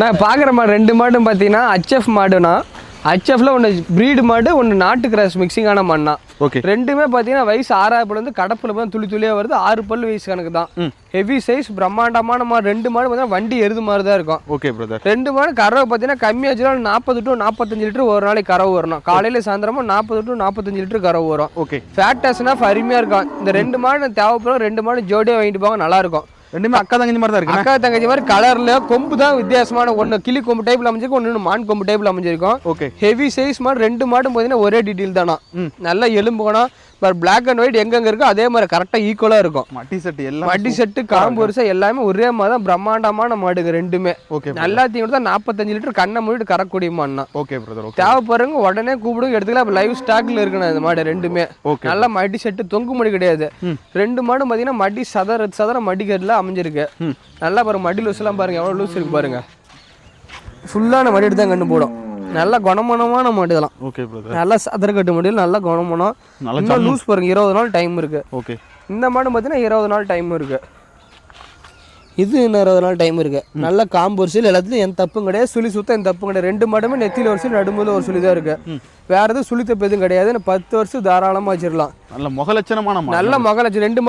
நான் பார்க்குற மாடு ரெண்டு மாடும் பார்த்தீங்கன்னா ஹச்எஃப் மாடுனா ஹச்எஃப்ல ஒன்று ப்ரீடு மாடு ஒன்று நாட்டு கிராஸ் மிக்சிங்கான மண்ணா ஓகே ரெண்டுமே பார்த்தீங்கன்னா வயசு ஆறாவது பல்லு வந்து கடப்பில் வந்து துளி துளியாக வருது ஆறு பல்லு வயசு கணக்கு தான் ஹெவி சைஸ் பிரம்மாண்டமான மாடு. ரெண்டு மாடு பார்த்தீங்கன்னா வண்டி எருது மாதிரி தான் இருக்கும். ஓகே பிரதர் ரெண்டு மாடு கறவை பார்த்தீங்கன்னா கம்மியாச்சுனா நாற்பது டு நாற்பத்தஞ்சு லிட்டர் ஒரு நாளைக்கு கறவை வரணும் காலையில் சாயந்தரமா நாற்பது டு நாற்பத்தஞ்சு லிட்டர் கறவை வரும் ஓகே ஃபேட்டஸ்னா அருமையாக இருக்கும். இந்த ரெண்டு மாடு தேவைப்படும் ரெண்டு மாடு ஜோடியாக வாங்கிட்டு போவாங்க நல்லா இருக்கும். ரெண்டுமே அக்கா தங்கச்சி மாதிரி தான் இருக்கு அக்கா தங்கச்சி மாதிரி கலர்ல கொம்பு தான் வித்தியாசமான ஒன்று கிளி கொம்பு டைப்ல அமைஞ்சிருக்கும் ஒன்று மான் கொம்பு டைப்ல அமைஞ்சிருக்கும். ஓகே ஹெவி சைஸ் மாடு ரெண்டு மாடும் பார்த்தீங்கன்னா ஒரே டீட்டெயில் தானா நல்ல எலும்பு குணம் பட் பிளாக் அண்ட் ஒயிட் எங்கெங்க இருக்கோ அதே மாதிரி கரெக்டாக ஈக்குவலாக இருக்கும். மட்டி செட் எல்லாம் மடி செட்டு காம்பு வரிசை எல்லாமே ஒரே மாதிரி தான் பிரம்மாண்டமான மாடுங்க ரெண்டுமே. ஓகே எல்லாத்தையும் தான் நாற்பத்தஞ்சு லிட்டர் கண்ணை மூடிட்டு கறக்கூடிய மாடுனா ஓகே பிரதர் தேவைப்படுறவங்க உடனே கூப்பிடுங்க எடுத்துக்கலாம். லைவ் ஸ்டாக்ல இருக்கணும் இந்த மாடு ரெண்டுமே. நல்ல மடி செட்டு தொங்கு மடி கிடையாது. ரெண்டு மாடும் பார்த்தீங்கன்னா மடி சதற சதற மடிக்கட்டில் அமைஞ்சிருக்கு. நல்லா பாருங்க மடி லூஸ் எல்லாம் பாருங்க எவ்வளோ லூஸ் இருக்கு பாருங்க. ஃபுல்லான மடி எடுத்து தான் கண்டு போடும். நல்ல குணமனமான மாடு இதெல்லாம். ஓகே நல்லா சதற கட்டு முடியல நல்ல குணமனம் நல்ல லூஸ் பாருங்க இருபது நாள் டைம் இருக்கு. ஓகே இந்த மாடு பார்த்தீங்கன்னா இருபது நாள் டைம் இருக்கு. இது இன்னும் இருபது நாள் டைம் இருக்கு. நல்ல காம்பு வரிசையில் எல்லாத்துலையும் எந்த தப்பும் கிடையாது சுழி சுத்தம் எந்த தப்பும் கிடையாது. ரெண்டு மாடுமே நெத்தியில் வரிசையில் நடுமுல ஒரு சுழி தான் இருக்கு. வேற எதுவும் சுழி தப்பு எதுவும் கிடையாது பத்து வருஷம் தாராளமாக வச்சிடலாம் நல்ல முகலட்சணமான நல்ல மகளாச்சு ரெண்டு